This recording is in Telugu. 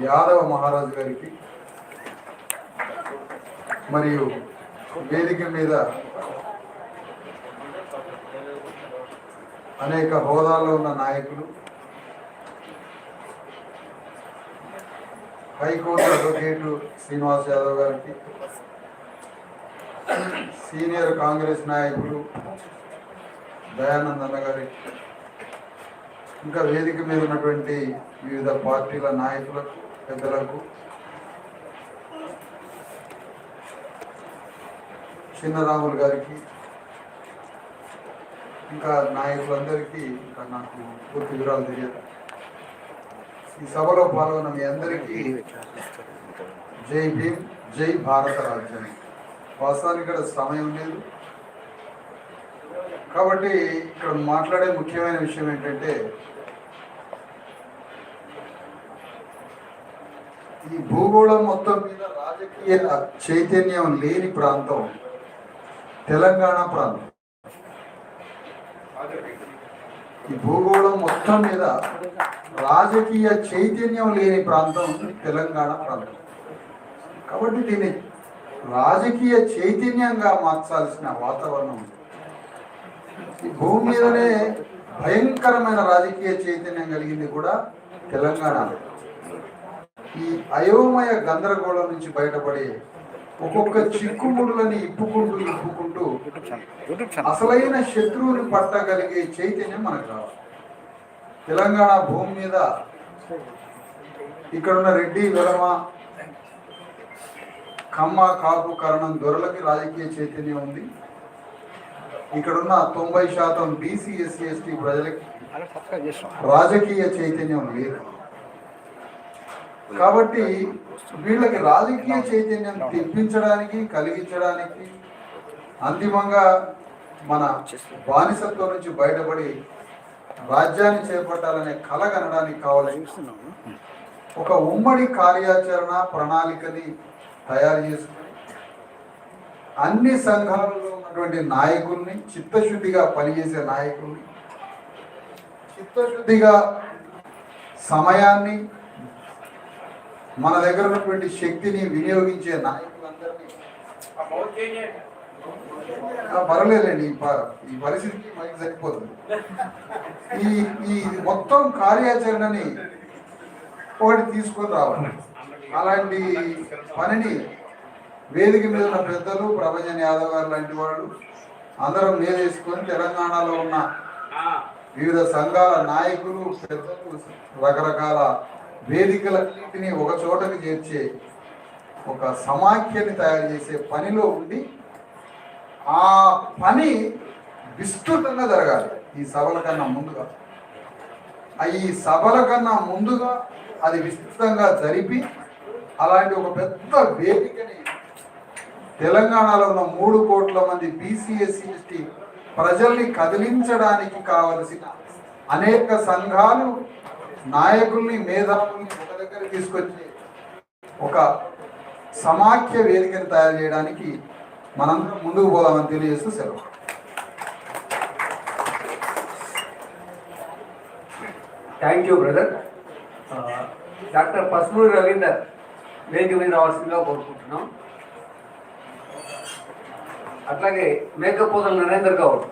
యాదవ మహారాజు గారికి మరియు వేదిక మీద అనేక హోదాల్లో ఉన్న నాయకులు హైకోర్టు అడ్వకేటు శ్రీనివాస్ యాదవ్ గారికి సీనియర్ కాంగ్రెస్ నాయకులు దయానందన్న గారికి ఇంకా వేదిక మీద ఉన్నటువంటి వివిధ పార్టీల నాయకులకు పెద్దలకు చిన్నరాములు గారికి ఇంకా నాయకులందరికీ ఇంకా నాకు పూర్తి వివరాలు తెలియదు. ఈ సభలో పాల్గొన్న మీ అందరికీ జై భీమ్ జై భారత రాజ్యం. వాస్తవానికి ఇక్కడ సమయం లేదు. కాబట్టి ఇక్కడ మాట్లాడే ముఖ్యమైన విషయం ఏంటంటే ఈ భూగోళం మొత్తం మీద రాజకీయ చైతన్యం లేని ప్రాంతం. తెలంగాణ ప్రాంతం. ఈ భూగోళం మొత్తం మీద రాజకీయ చైతన్యం లేని ప్రాంతం తెలంగాణ ప్రాంతం. కాబట్టి దీన్ని రాజకీయ చైతన్యంగా మార్చాల్సిన వాతావరణం. ఉంది ఈ భూమి మీదనే భయంకరమైన రాజకీయ చైతన్యం కలిగింది కూడా తెలంగాణలో. ఈ అయోమయ గందరగోళం నుంచి బయటపడి ఒక్కొక్క చిక్కుముడులని ఇప్పుకుంటూ ఇప్పుకుంటూ అసలైన శత్రువుని పట్టగలిగే చైతన్యం మనకు రావాలి. తెలంగాణ భూమి మీద ఇక్కడున్న రెడ్డి వెలమ కమ్మ కాపు కరణం దొరలకి రాజకీయ చైతన్యం ఉంది. ఇక్కడున్న తొంభై శాతం బీసీ ఎస్సీ ఎస్టీ ప్రజలకి రాజకీయ చైతన్యం లేదు. కాబట్టి వీళ్ళకి రాజకీయ చైతన్యం తెప్పించడానికి కలిగించడానికి అంతిమంగా మన బానిసత్వం నుంచి బయటపడి రాజ్యాన్ని చేపట్టాలనే కల కనడానికి కావాల్సి ఒక ఉమ్మడి కార్యాచరణ ప్రణాళికని తయారు చేసుకుని అన్ని సంఘాలలో ఉన్నటువంటి నాయకుల్ని చిత్తశుద్ధిగా పనిచేసే నాయకుల్ని చిత్తశుద్ధిగా సమయాన్ని మన దగ్గర ఉన్నటువంటి శక్తిని వినియోగించే నాయకులందరినీ పర్వాలేదండి ఈ పరిస్థితికి మనకి సరిపోతుంది. ఈ ఈ మొత్తం కార్యాచరణని ఒకటి తీసుకొని రావాలి. అలాంటి పనిని వేదిక మీద ఉన్న పెద్దలు ప్రభంజన్ యాదవ్ గారు లాంటి వాళ్ళు అందరం మేలేసుకొని తెలంగాణలో ఉన్న వివిధ సంఘాల నాయకులు పెద్దలు రకరకాల వేదికలన్నింటినీ ఒక చోటకి చేర్చే ఒక సమాఖ్యని తయారు చేసే పనిలో ఉండి ఆ పని విస్తృతంగా జరగాలి. ఈ సభల కన్నా ముందుగా. ఈ సభల కన్నా ముందుగా అది విస్తృతంగా జరిపి అలాంటి ఒక పెద్ద వేదికని తెలంగాణలో ఉన్న మూడు కోట్ల మంది బీసీఎస్సీ ఎస్టీ ప్రజల్ని కదిలించడానికి కావలసిన అనేక సంఘాలు నాయకుల్ని మేధావుల్ని ఒక దగ్గర తీసుకొచ్చి ఒక సమాఖ్య వేదికను తయారు చేయడానికి మనందరం ముందుకు పోదామని తెలియజేస్తూ సెలవు. Thank you brother doctor Pasumuri Ravinder వేదిక మీద రావాల్సిందిగా కోరుకుంటున్నాం. అట్లాగే మేకపోతల నరేందర్ గౌడ్